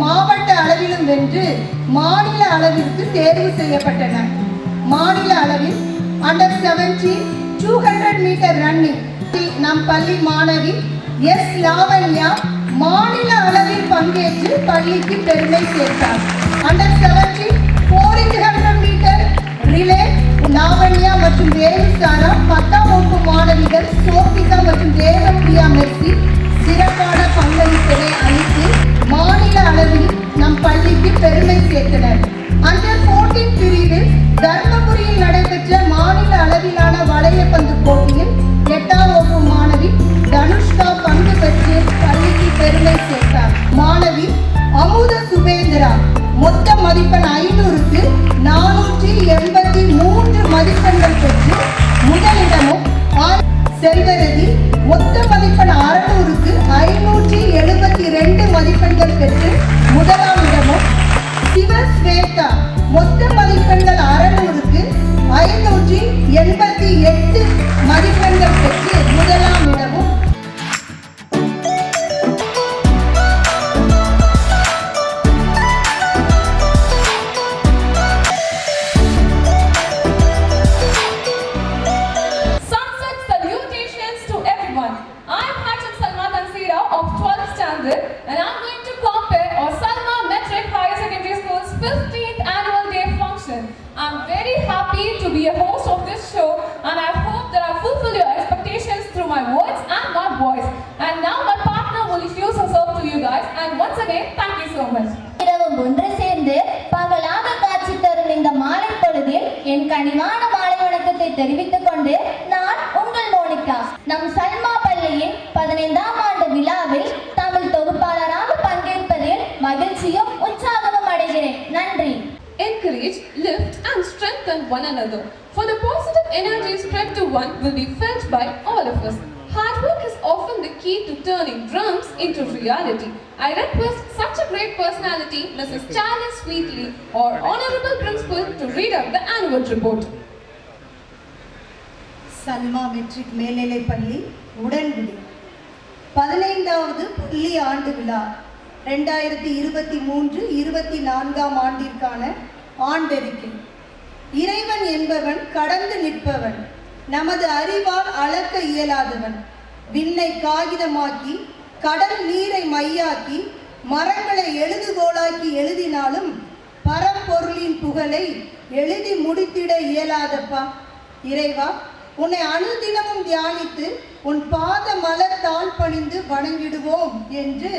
மாவட்ட அளவிலும் வென்று மாநில அளவிற்கு தேர்வு செய்யப்பட்டனர் மாநில அளவில் under seventeen two hundred metre running நம் பள்ளி மாணவி எஸ். லாவண்யா மாநில அளவில் பங்கேற்று பள்ளிக்கு பெருமை சேர்த்தார். Under seventeen four into hundred metre relay Lavanya மற்றும் வேலு சாரா பத்தாம் வகுப்பு மாணவிகள் my words and my voice. And now my partner will introduce herself to you guys and once again thank you so much. இரவும் ஒன்று சேர்ந்து பகலாக காட்சி தரும் இந்த மாலை பொழுதில் என் கனிவான மாலை வணக்கத்தை தெரிவித்துக் கொண்டு நான் உங்கள் மோனிகா நம் சல்மா பள்ளியின் பதினைந்தாம் ஆண்டு விழாவில் தமிழ் தொகுப்பாளராக பங்கேற்பதில் மகிழ்ச்சியும் உற்சாகமும் அடைகிறேன் நன்றி and strengthen one another. For the positive energy spread to one will be felt by all of us. Hard work is often the key to turning dreams into reality. I request such a great personality, Mrs. Charles Sweetley, our Honorable Principal, to read up the annual report. Salma matric மேல்நிலைப் பள்ளி உடன்குடி பதினைந்தாவது பள்ளி ஆண்டு விழா ரெண்டாயிரத்தி இருபத்தி மூன்று இருபத்தி நான்காம் ஆண்டிற்கான ஆண்டறிக்கை இறைவன் என்பவன் கடந்து நிற்பவன். நமது அறிவால் அளக்க இயலாதவன். விண்ணை காகிதமாக்கி கடல் நீரை மையாக்கி மரங்களை எழுதுகோலாக்கி எழுதினாலும் பரம்பொருளின் புகழை எழுதி முடித்திட இயலாதப்பா. இறைவா உன்னை அனுதினமும் தியானித்து உன் பாத மலர் தாழ் பணிந்து வணங்கிடுவோம் என்று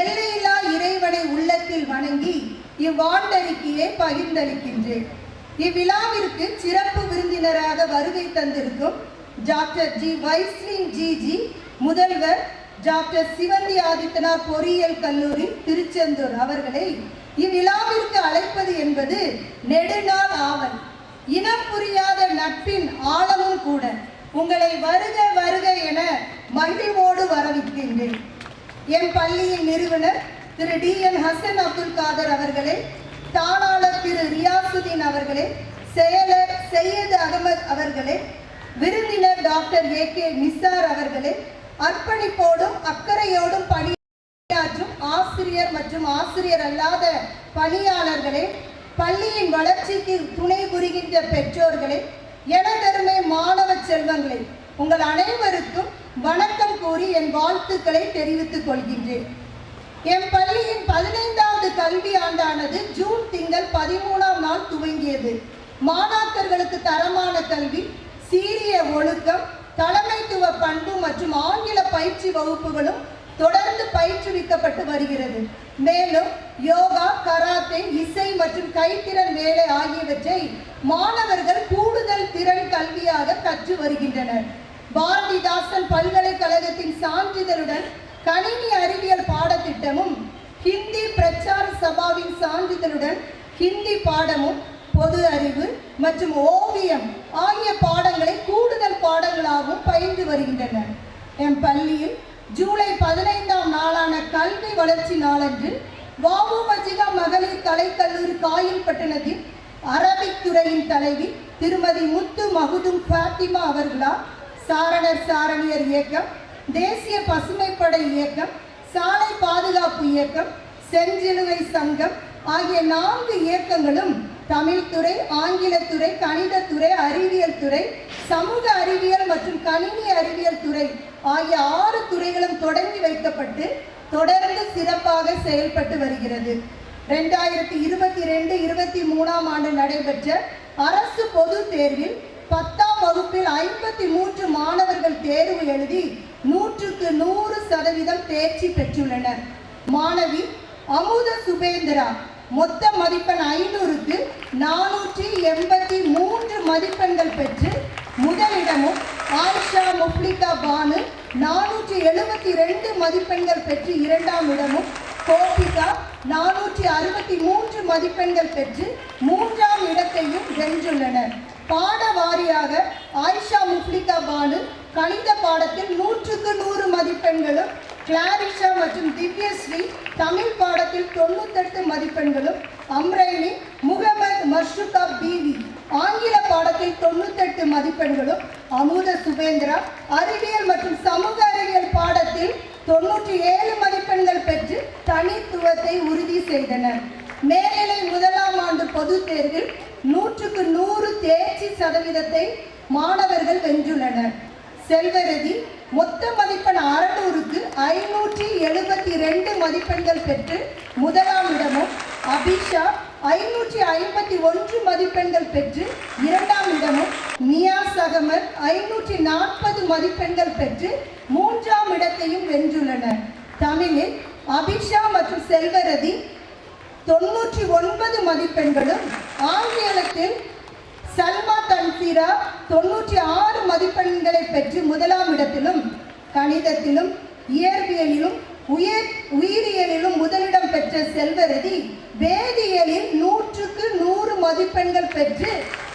எல்லையில்லா இறைவனை உள்ளத்தில் வணங்கி இவ்வாண்டறிக்கையை பகிர்ந்தளிக்கின்றேன். இவ்விழாவிற்கு சிறப்பு விருந்தினராக வருகை தந்திருக்கும் டாக்டர் ஜி வைஸ்லிங் ஜி ஜி முதல்வர் டாக்டர் சிவந்தி ஆதித்யநாத் பொறியியல் கல்லூரி திருச்செந்தூர் அவர்களை இவ்விழாவிற்கு அழைப்பது என்பது நெடுநாள் ஆவல். இனம் புரியாத நட்பின் ஆழமும் கூட உங்களை வருக வருக என மகிழ்வோடு வரவிக்கின்றேன் என் பள்ளியின் நிறுவனர் திரு டி என் ஹசன் அப்துல் காதர் அவர்களே தாளாளர் திரு ரியாசுதீன் அவர்களே செயலர் சையது அகமது அவர்களே விருந்தினர் டாக்டர் ஏ கே நிசார் அவர்களே அர்ப்பணிப்போடும் அக்கறையோடும் பணியாற்றும் ஆசிரியர் மற்றும் ஆசிரியர் அல்லாத பணியாளர்களே பள்ளியின் வளர்ச்சிக்கு துணை புரிகின்ற பெற்றோர்களே எனதருமை மாணவ செல்வங்களே உங்கள் அனைவருக்கும் வணக்கம் கூறி என் வாழ்த்துக்களை தெரிவித்துக் கொள்கின்றேன். என் பள்ளியின் பதினைந்தாம் கல்வி ஆண்டானது ஜூன் திங்கள் பதிமூணாம் நாள் துவங்கியது. மாணாக்கர்களுக்கு தரமான கல்வி சீரிய ஒழுக்கம் தலைமைத்துவ பண்பு மற்றும் ஆங்கில பயிற்சி வகுப்புகளும் தொடர்ந்து பயிற்றுவிக்கப்பட்டு வருகிறது. மேலும் யோகா கராத்தே இசை மற்றும் கைத்திறன் வேலை ஆகியவற்றை மாணவர்கள் கூடுதல் திறன் கல்வியாக கற்று வருகின்றனர். பாரதிதாசன் பல்கலைக்கழகத்தின் சான்றிதழுடன் கணினி அறிவியல் பாடத்திட்டமும் ஹிந்தி பிரச்சார சபாவின் சான்றிதழுடன் ஹிந்தி பாடமும் பொது அறிவு மற்றும் ஓவியம் ஆகிய பாடங்களை கூடுதல் பாடங்களாகவும் பயின்று வருகின்றனர் என் பள்ளியில் ஜூலை பதினைந்தாம் நாளான கல்வி வளர்ச்சி நாளன்று வாவு மஜிகா மகளிர் கலைக்கல்லூரி காயல்பட்டினத்தில் அரபிக் துறையின் தலைவி திருமதி முத்து மகுதும் ஃபாத்திமா அவர்களால் சாரணர் சாரணியர் இயக்கம் தேசிய பசுமைப்படை இயக்கம் சாலை பாதுகாப்பு இயக்கம் செஞ்சிலுவை சங்கம் ஆகிய நான்கு இயக்கங்களும் தமிழ்துறை ஆங்கிலத்துறை கணிதத்துறை அறிவியல் துறை சமூக அறிவியல் மற்றும் கணினி அறிவியல் துறை ஆகிய ஆறு துறைகளும் தொடங்கி வைக்கப்பட்டு தொடர்ந்து சிறப்பாக செயல்பட்டு வருகிறது. ரெண்டாயிரத்தி இருபத்தி ரெண்டு இருபத்தி மூணாம் ஆண்டு நடைபெற்ற அரசு பொதுத் தேர்வில் பத்தாம் வகுப்பில் ஐம்பத்தி மூன்று மாணவர்கள் தேர்வு எழுதி நூற்றுக்கு நூறு சதவீதம் தேர்ச்சி பெற்றுள்ளனர். மாணவி அமுத சுபேந்திரா மொத்த மதிப்பெண் ஐநூறுக்கு நானூற்றி எண்பத்தி மூன்று மதிப்பெண்கள் பெற்று முதலிடமும் ஆயிஷா முப்ளிகா பானு நானூற்றி எழுபத்தி ரெண்டு மதிப்பெண்கள் பெற்று இரண்டாம் இடமும் கோபிகா நானூற்றி அறுபத்தி மூன்று மதிப்பெண்கள் பெற்று மூன்றாம் இடத்தையும் வென்றுள்ளனர். பாட வாரியாக ஆயிஷா முப்ளிகா பானு கணித பாடத்தில் நூற்றுக்கு நூறு மதிப்பெண்களும் கிளாரிஷா மற்றும் திவ்யஸ்ரீ தமிழ் பாடத்தில் தொண்ணூத்தெட்டு மதிப்பெண்களும் அம்ரைலி முகமது மஷ்ருகா பிவி. ஆங்கில பாடத்தில் தொண்ணூத்தெட்டு மதிப்பெண்களும் அமுத சுபேந்திரா. அறிவியல் மற்றும் சமூக அறிவியல் பாடத்தில் தொண்ணூற்றி ஏழு மதிப்பெண்கள் பெற்று தனித்துவத்தை உறுதி செய்தனர். மேல்நிலை முதலாம் ஆண்டு பொதுத் தேர்வில் நூற்றுக்கு நூறு தேர்ச்சி சதவீதத்தை மாணவர்கள் வென்றுள்ளனர். செல்வரதி மொத்த மதிப்பெண் அறநூறுக்கு ஐநூற்றி எழுபத்தி ரெண்டு மதிப்பெண்கள் பெற்று முதலாம் இடமும் அபிஷா ஐநூற்றி ஐம்பத்தி ஒன்று மதிப்பெண்கள் பெற்று இரண்டாம் இடமும் நியாஸ் அகமத் ஐநூற்றி நாற்பது மதிப்பெண்கள் பெற்று மூன்றாம் இடத்தையும் வென்றுள்ளனர் தமிழில் அபிஷா மற்றும் செல்வரதி தொண்ணூற்றி ஒன்பது மதிப்பெண்களும் ஆங்கிலத்தில் சல்மா தன்சீரா தொண்ணூற்றி ஆறு மதிப்பெண்களை பெற்று முதலாம் இடத்திலும் கணிதத்திலும் இயற்பியலிலும் உயிர் உயிரியலிலும் முதலிடம் பெற்ற செல்வரதி வேதியியலில் நூற்றுக்கு நூறு மதிப்பெண்கள் பெற்று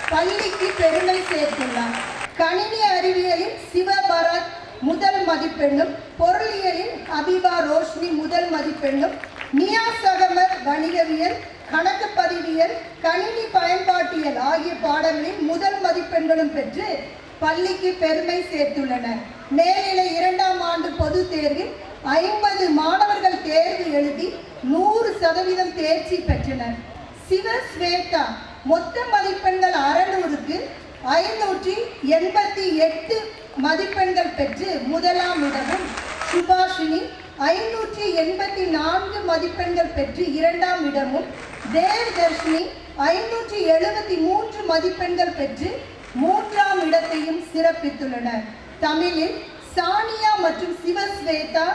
பள்ளிக்கு பெருமை சேர்த்துள்ளார். கணினி அறிவியலில் சிவபரத் முதல் மதிப்பெண்ணும் பொருளியலில் அபிபா ரோஷ்னி முதல் மதிப்பெண்ணும் மியா சகமர் வணிகவியல் கணக்கு பதிவியல் கணினி பயன்பாட்டியல் ஆகிய பாடங்களில் முதல் மதிப்பெண்களும் பெற்று பள்ளிக்கு பெருமை சேர்த்துள்ளனர். மேல்நிலை இரண்டாம் ஆண்டு பொதுத் தேர்வில் ஐம்பது மாணவர்கள் தேர்வு எழுதி நூறு சதவீதம் தேர்ச்சி பெற்றனர். சிவ ஸ்வேதா மொத்த மதிப்பெண்கள் அறநூறுக்கு ஐநூற்றி எண்பத்தி எட்டு மதிப்பெண்கள் பெற்று முதலாம் இடமும் சுபாஷினி ஐநூற்றி எண்பத்தி நான்கு மதிப்பெண்கள் பெற்று இரண்டாம் இடமும் தேவ்தர்ஷினி ஐநூற்றி எழுபத்தி மூன்று மதிப்பெண்கள் பெற்று மூன்றாம் இடத்தையும் சிறப்பித்துள்ளனர் தமிழில் சானியா மற்றும் சிவஸ்வேதா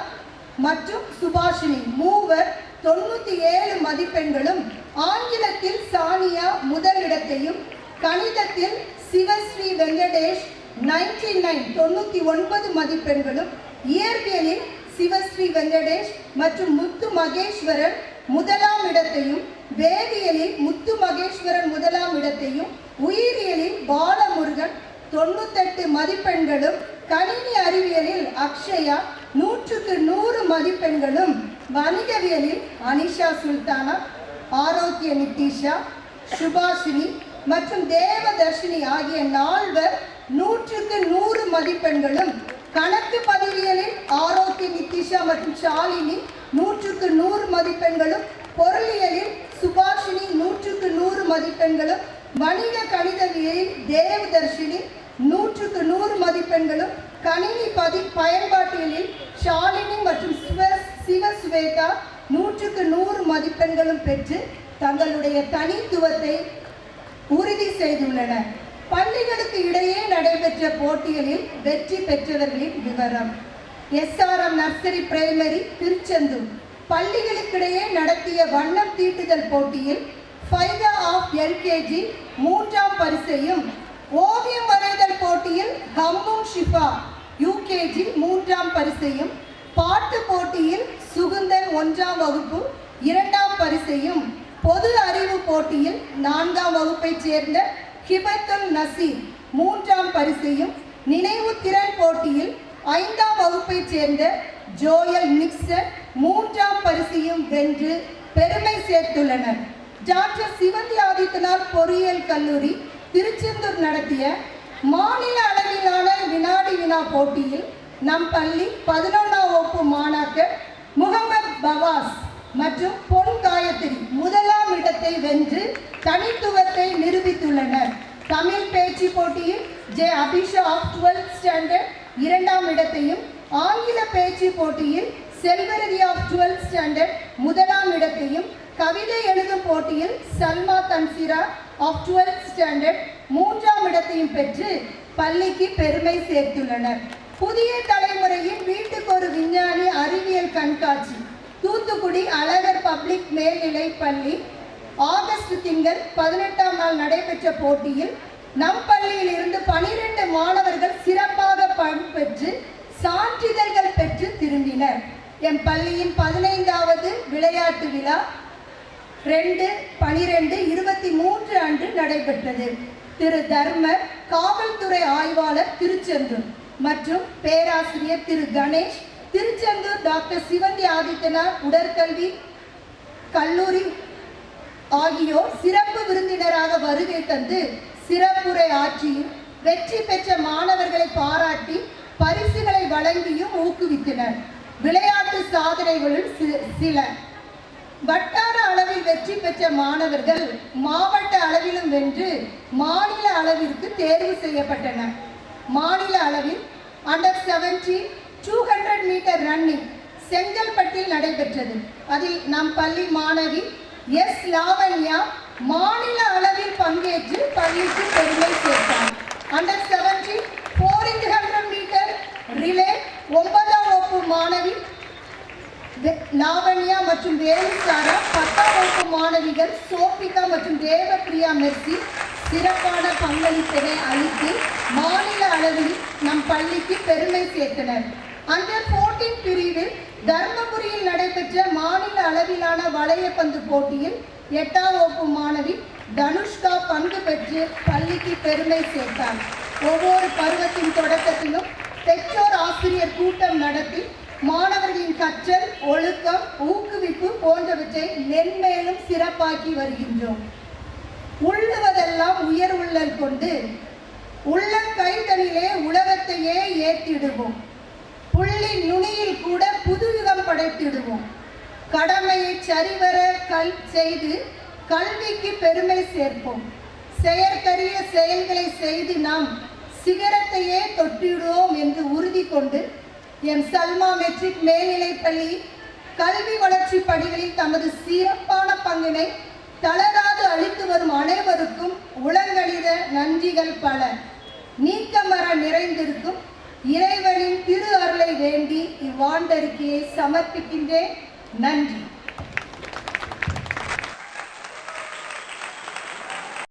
மற்றும் சுபாஷினி மூவர் தொண்ணூற்றி ஏழு மதிப்பெண்களும் ஆங்கிலத்தில் சானியா முதலிடத்தையும் கணிதத்தில் சிவஸ்ரீ வெங்கடேஷ் நைன்டி நைன் தொண்ணூற்றி ஒன்பது மதிப்பெண்களும் இயற்பியலில் சிவஸ்ரீ வெங்கடேஷ் மற்றும் முத்து மகேஸ்வரன் முதலாம் இடத்தையும் வேதியியலில் முத்து மகேஸ்வரன் முதலாம் இடத்தையும் உயிரியலில் பாலமுருகன் தொண்ணூத்தெட்டு மதிப்பெண்களும் கணினி அறிவியலில் அக்ஷயா நூற்றுக்கு நூறு மதிப்பெண்களும் வணிகவியலில் அனிஷா சுல்தானா ஆரோக்கிய நிதிஷா சுபாஷினி மற்றும் தேவதர்ஷினி ஆகிய நால்வர் நூற்றுக்கு நூறு மதிப்பெண்களும் கணக்கு பதிவியலில் ஆரோக்கிய நித்திஷா மற்றும் ஷாலினி நூற்றுக்கு நூறு மதிப்பெண்களும் பொருளியலில் சுபாஷினி நூற்றுக்கு நூறு மதிப்பெண்களும் வணிக கணிதவியலில் தேவதர்ஷினி நூற்றுக்கு நூறு மதிப்பெண்களும் கணினி பதி பயன்பாட்டியலில் ஷாலினி மற்றும் சிவ சிவஸ்வேதா நூற்றுக்கு நூறு மதிப்பெண்களும் பெற்று தங்களுடைய தனித்துவத்தை உறுதி செய்துள்ளனர். பள்ளிகளுக்கு இடையே நடைபெற்ற போட்டிகளில் வெற்றி பெற்றவர்களின் விவரம். SRM nursery primary Tiruchendur. பள்ளிகளுக்கிடையே நடத்திய வண்ணம் தீட்டுதல் போட்டியில் ஃபைதா ஆஃப் எல்கேஜி மூன்றாம் பரிசையும் ஓவியம் வரைதல் போட்டியில் ஹம்மும் ஷிஃபா யூகேஜி மூன்றாம் பரிசையும் பாட்டு போட்டியில் சுகுந்தன் ஒன்றாம் வகுப்பு இரண்டாம் பரிசையும் பொது அறிவு போட்டியில் நான்காம் வகுப்பைச் சேர்ந்த ஹிபத்துல் நசீர் மூன்றாம் பரிசையும் நினைவு திறன் போட்டியில் ஐந்தாம் வகுப்பைச் சேர்ந்த ஜோயல் நிக்சன் மூன்றாம் பரிசையும் வென்று பெருமை சேர்த்துள்ளனர். டாக்டர் சிவந்தி ஆதித்யநாத் பொறியியல் கல்லூரி திருச்செந்தூர் நடத்திய மாநில அளவிலான வினாடி வினா போட்டியில் நம் பள்ளி பதினொன்றாம் வகுப்பு மாணாக்கர் முகமது பவாஸ் மற்றும் பொன் காயத்ரி முதலாம் இடத்தை வென்று தனித்துவத்தை நிரூபித்துள்ளனர். தமிழ் பேச்சு போட்டியில் J Abisha of twelfth standard இரண்டாம் இடத்தையும் ஆங்கில பேச்சு போட்டியில் செல்வரதி ஆஃப் டுவெல்த் ஸ்டாண்டர்ட் முதலாம் இடத்தையும் கவிதை எழுதும் போட்டியில் Salma Thansira of twelfth standard மூன்றாம் இடத்தையும் பெற்று பள்ளிக்கு பெருமை சேர்த்துள்ளனர். புதிய தலைமுறையின் வீட்டுக்கு ஒரு விஞ்ஞானி அறிவியல் கண்காட்சி தூத்துக்குடி அழகர் பப்ளிக் மேல்நிலை பள்ளி ஆகஸ்ட் திங்கள் பதினெட்டாம் நாள் நடைபெற்ற போட்டியில் நம் பள்ளியில் இருந்து பனிரெண்டு மாணவர்கள் சிறப்பாக பண்பெற்று சான்றிதழ்கள் பெற்று திரும்பினர். என் பள்ளியின் பதினைந்தாவது விளையாட்டு விழா ரெண்டு பனிரெண்டு இருபத்தி மூன்று அன்று நடைபெற்றது. திரு தர்மர் காவல்துறை ஆய்வாளர் திருச்செந்தூர் மற்றும் பேராசிரியர் திரு கணேஷ் திருச்செந்தூர் டாக்டர் சிவந்தி ஆதித்யநாத் உடற்கல்வி கல்லூரி ஆகியோர் சிறப்பு விருந்தினராக வருகை தந்து சிறப்புரை ஆற்றியும் வெற்றி பெற்ற மாணவர்களை பாராட்டி பரிசுகளை வழங்கியும் ஊக்குவித்தனர். விளையாட்டு சாதனைகளுள் சில. வட்டார அளவில் வெற்றி பெற்ற மாணவர்கள் மாவட்ட அளவிலும் வென்று மாநில அளவிற்கு தேர்வு செய்யப்பட்டனர். மாநில அளவில் under 17 two hundred metre running செங்கல்பட்டில் நடைபெற்றது. அதில் நம் பள்ளி மாணவி எஸ். லாவண்யா மாநில அளவில் பங்கேற்று பள்ளிக்கு பெருமை சேர்த்தார். Under 17 four into hundred metre relay ஒன்பதாம் வகுப்பு மாணவி லாவண்யா மற்றும் வேலுசாரா பத்தாம் வகுப்பு மாணவிகள் சோபிகா மற்றும் தேவப்பிரியா மெர்சி சிறப்பான பங்களிப்பினை அளித்து மாநில அளவில் நம் பள்ளிக்கு பெருமை சேர்த்தனர். அண்டர் 14 பிரிவில் தர்மபுரியில் நடைபெற்ற மாநில அளவிலான வளையப்பந்து போட்டியில் எட்டாம் வகுப்பு மாணவி தனுஷ்கா பங்கு பெற்று பள்ளிக்கு பெருமை சேர்த்தார் ஒவ்வொரு பருவத்தின் தொடக்கத்திலும் பெற்றோர் ஆசிரியர் கூட்டம் நடத்தி மாணவர்களின் கற்றல் ஒழுக்கம் ஊக்குவிப்பு போன்றவற்றை மென்மேலும் சிறப்பாக்கி வருகின்றோம். உள்ளுவதெல்லாம் உயர் உள்ளல் கொண்டு உள்ள கைதனிலே உலகத்தையே ஏற்றிடுவோம். புள்ளின் நுனியில் கூட புதுயுகம் படைத்திடுவோம். கடமையை சரிவர கல் செய்து கல்விக்கு பெருமை சேர்ப்போம். செயற்கரிய செயல்களை செய்து நாம் சிகரத்தையே தொட்டிடுவோம் என்று உறுதி கொண்டு எம் சல்மா மெட்ரிக் மேல்நிலைப் பள்ளி கல்வி வளர்ச்சி பணிகளில் தமது சிறப்பான பங்கினை தளராது அளித்து வரும் அனைவருக்கும் உலங்கணித நன்றிகள் பல. நீக்கமர நிறைந்திருக்கும் இறைவனின் திரு அருளை வேண்டி இவ்வாண்டறிக்கையை சமர்ப்பிக்கின்றேன். நன்றி.